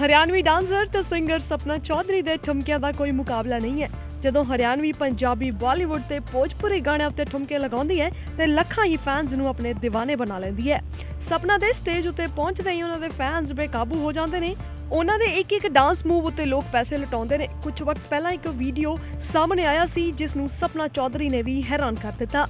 Haryanvi dancer ਤੇ singer Sapna Chaudhary ਦੇ ਠੁਮਕਿਆਂ ਦਾ ਕੋਈ ਮੁਕਾਬਲਾ ਨਹੀਂ ਹੈ। ਜਦੋਂ ਹਰਿਆਣਵੀ ਪੰਜਾਬੀ ਬਾਲੀਵੁੱਡ ਤੇ ਭੋਜਪੁਰੀ ਗਾਣਿਆਂ ਉੱਤੇ ਠੁਮਕੇ ਲਗਾਉਂਦੀ ਹੈ, ਤੇ ਲੱਖਾਂ ਹੀ ਫੈਨਸ ਨੂੰ ਆਪਣੇ دیਵਾਨੇ ਬਣਾ ਲੈਂਦੀ ਹੈ। ਸਪਨਾ ਦੇ ਸਟੇਜ ਉੱਤੇ ਪਹੁੰਚਦੇ ਹੀ ਉਹਨਾਂ ਦੇ ਫੈਨਸ ਬੇਕਾਬੂ ਹੋ ਜਾਂਦੇ ਨੇ। ਉਹਨਾਂ ਦੇ ਇੱਕ ਇੱਕ ਡਾਂਸ ਮੂਵ ਉੱਤੇ ਲੋਕ ਪੈਸੇ ਲਟਾਉਂਦੇ ਨੇ। ਕੁਝ ਵਕਤ ਪਹਿਲਾਂ ਇੱਕ ਵੀਡੀਓ ਸਾਹਮਣੇ ਆਇਆ ਸੀ, ਜਿਸ ਨੂੰ ਸਪਨਾ ਚੌਧਰੀ ਨੇ ਵੀ ਹੈਰਾਨ ਕਰ ਦਿੱਤਾ।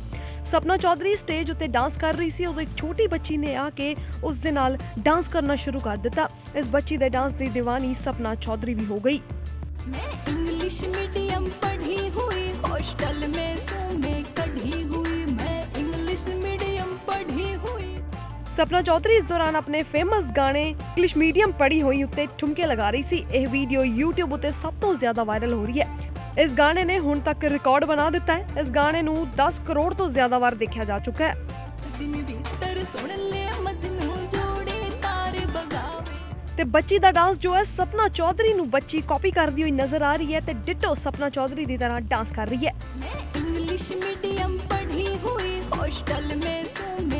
ਸਪਨਾ ਚੌਧਰੀ ਸਟੇਜ ਉੱਤੇ ਡਾਂਸ ਕਰ ਰਹੀ ਸੀ। ਉਦੋਂ ਛੋਟੀ ਬੱਚੀ ਨੇ ਆ ਕੇ ਉਸ ਦੇ ਨਾਲ ਡਾਂਸ ਕਰਨਾ ਸ਼ੁਰੂ ਕਰ ਦਿੱਤਾ। ਇਸ ਬੱਚੀ ਦੇ ਡਾਂਸ ਦੀ دیਵਾਨੀ ਸਪਨਾ ਚੌਧਰੀ ਵੀ ਹੋ ਗਈ। मैं इंग्लिश मीडियम पढ़ी हुई हॉस्टल में में कढ़ी हुई मैं इंग्लिश मीडियम पढ़ी हुई ਸਪਨਾ ਚੌਧਰੀ ਇਸ ਦੌਰਾਨ ਆਪਣੇ ਫੇਮਸ ਗਾਣੇ ਇੰਗਲਿਸ਼ ਮੀਡੀਅਮ ਪੜ੍ਹੀ ਹੋਈ ਉੱਤੇ ਠੁਮਕੇ ਲਗਾ ਰਹੀ ਸੀ। ਇਹ ਵੀਡੀਓ YouTube ਉੱਤੇ ਸਭ ਤੋਂ ਜ਼ਿਆਦਾ ਵਾਇਰਲ ਹੋ ਰਹੀ ਹੈ। ਇਸ ਗਾਣੇ ਨੇ ਹੁਣ ਤੱਕ ਰਿਕਾਰਡ ਬਣਾ ਦਿੱਤਾ ਹੈ। ਇਸ ਗਾਣੇ ਨੂੰ 10 ਕਰੋੜ ਤੋਂ ਜ਼ਿਆਦਾ ਵਾਰ ਦੇਖਿਆ ਜਾ ਚੁੱਕਾ ਹੈ। ਤੇ ਬੱਚੀ ਦਾ ਡਾਂਸ ਜੋ ਹੈ ਸਪਨਾ ਚੌਧਰੀ ਨੂੰ ਬੱਚੀ ਕਾਪੀ ਕਰਦੀ ਹੋਈ ਨਜ਼ਰ ਆ ਰਹੀ ਹੈ ਤੇ ਡਿਟੋ ਸਪਨਾ ਚੌਧਰੀ ਦੀ ਤਰ੍ਹਾਂ ਡਾਂਸ ਕਰ ਰਹੀ ਹੈ। ਮੈਂ ਇੰਗਲਿਸ਼ ਮੀਡੀਅਮ ਪੜ੍ਹੀ ਹੋਈ ਹੋਸਟਲ ਮੇਂ ਸੋਨੇ